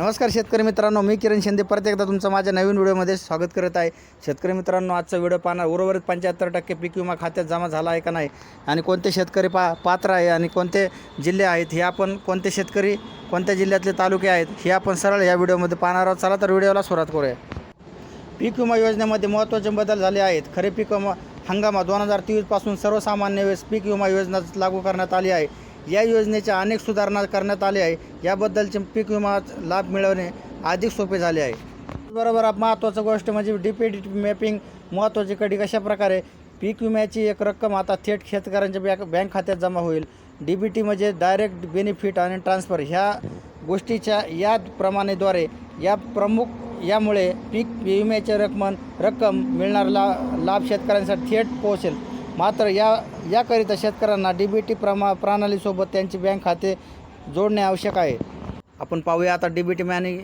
नमस्कार शेतकरी मित्रांनो मी किरण शिंदे. परत एकदा तुमचं माझ्या नवीन व्हिडिओमध्ये स्वागत करत आहे. शेतकरी मित्रांनो आजचा व्हिडिओ पाहणार उर्वरित पंच्याहत्तर टक्के पीक विमा खात्यात जमा झाला आहे का नाही? आणि कोणते शेतकरी पा पात्र आहे आणि कोणते जिल्हे आहेत? हे आपण कोणते शेतकरी कोणत्या जिल्ह्यातले तालुके आहेत? हे आपण सरळ या व्हिडिओमध्ये पाहणार आहोत. चला तर व्हिडिओला सुरुवात करूया. पीक विमा योजनेमध्ये महत्त्वाचे बदल झाले आहेत. खरे पीक विमा हंगामा दोन हजार तेवीसपासून सर्वसामान्य वेळेस पीक विमा योजना लागू करण्यात आली आहे. या योजनेच्या अनेक सुधारणा करण्यात आल्या आहे. याबद्दलचे पीक विमा लाभ मिळवणे अधिक सोपे झाले आहे. बरोबर महत्त्वाचं गोष्ट म्हणजे डी पी डी मॅपिंग महत्त्वाची कडी कशा प्रकारे पीक विम्याची एक रक्कम आता थेट शेतकऱ्यांच्या बँक बँक खात्यात जमा होईल. डी बी टी म्हणजे डायरेक्ट बेनिफिट आणि ट्रान्सफर ह्या गोष्टीच्या या प्रमाणेद्वारे या प्रमुख यामुळे पीक विम्याची रक्कम रक्कम मिळणार ला लाभ शेतकऱ्यांसाठी थेट पोहोचेल. मात्र या याकरिता शेतकऱ्यांना डी बी टी प्रमा प्रणालीसोबत त्यांचे बँक खाते जोडणे आवश्यक आहे. आपण पाहूया आता डी बी टी मॅनिंग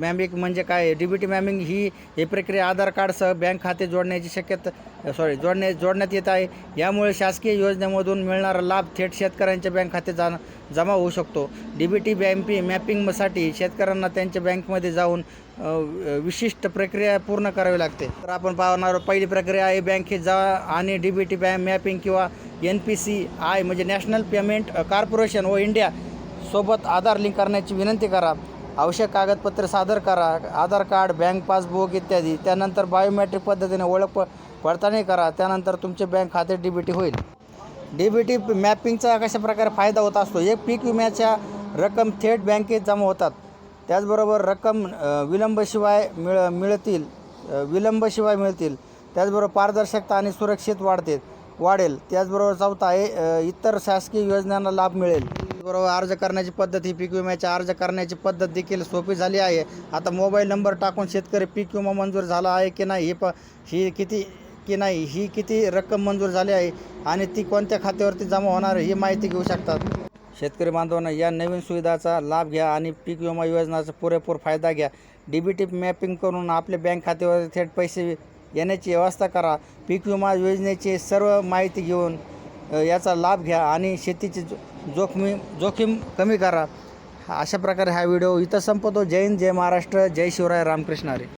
मॅमिंग म्हणजे काय? डी बी टी मॅमिंग ही ही प्रक्रिया आधार कार्डसह बँक खाते जोडण्याची शक्यता सॉरी जोडणे जोडण्यात येत आहे. यामुळे शासकीय योजनेमधून मिळणारा लाभ थेट शेतकऱ्यांच्या बँक खाते जा जमा होऊ शकतो. डी बी टी बँपी मॅपिंगसाठी शेतकऱ्यांना त्यांच्या बँकमध्ये जाऊन विशिष्ट प्रक्रिया पूर्ण करावी लागते. तर आपण पाहणार पहिली प्रक्रिया आहे बँकेत जा आणि D B T bank mapping किंवा एन पी सी आय म्हणजे नॅशनल पेमेंट कॉर्पोरेशन व इंडिया सोबत आधार लिंक करण्याची विनंती करा. आवश्यक कागदपत्रे सादर करा. आधार कार्ड बँक पासबुक इत्यादी. त्यानंतर बायोमॅट्रिक पद्धतीने ओळख प पडताळणी करा. त्यानंतर तुमचे बँक खाते डी बी टी होईल. डी बी टी मॅपिंगचा कशा प्रकारे फायदा होत असतो? एक पीक विम्याच्या रक्कम थेट बँकेत जमा होतात. त्याचबरोबर रक्कम विलंबशिवाय मिळ मिळतील विलंबशिवाय मिळतील. त्याचबरोबर पारदर्शकता आणि सुरक्षित वाढते वाढेल. त्याचबरोबर चौथा आहे इतर शासकीय योजनांना लाभ मिळेल. बरोबर अर्ज करण्याची पद्धत ही पीक विम्याच्या अर्ज करण्याची पद्धत देखील सोपी झाली आहे. आता मोबाईल नंबर टाकून शेतकरी पीक विमा मंजूर झाला आहे की नाही ही प ही किती की नाही ही किती रक्कम मंजूर झाली आहे आणि ती कोणत्या खात्यावरती जमा होणार ही माहिती घेऊ शकतात. शेतकरी बांधवांना या नवीन सुविधाचा लाभ घ्या आणि पीक विमा योजनाचा पुरेपूर फायदा घ्या. डी बी टी मॅपिंग करून आपल्या बँक खात्यावर थेट पैसे येण्याची व्यवस्था करा. पीक विमा योजनेची सर्व माहिती घेऊन याचा लाभ घ्या आणि शेतीची जो जोखमी जोखीम कमी करा. अशा प्रकारे हा व्हिडिओ इथं संपतो जय हिंद जय महाराष्ट्र जय शिवराय रामकृष्ण हरी.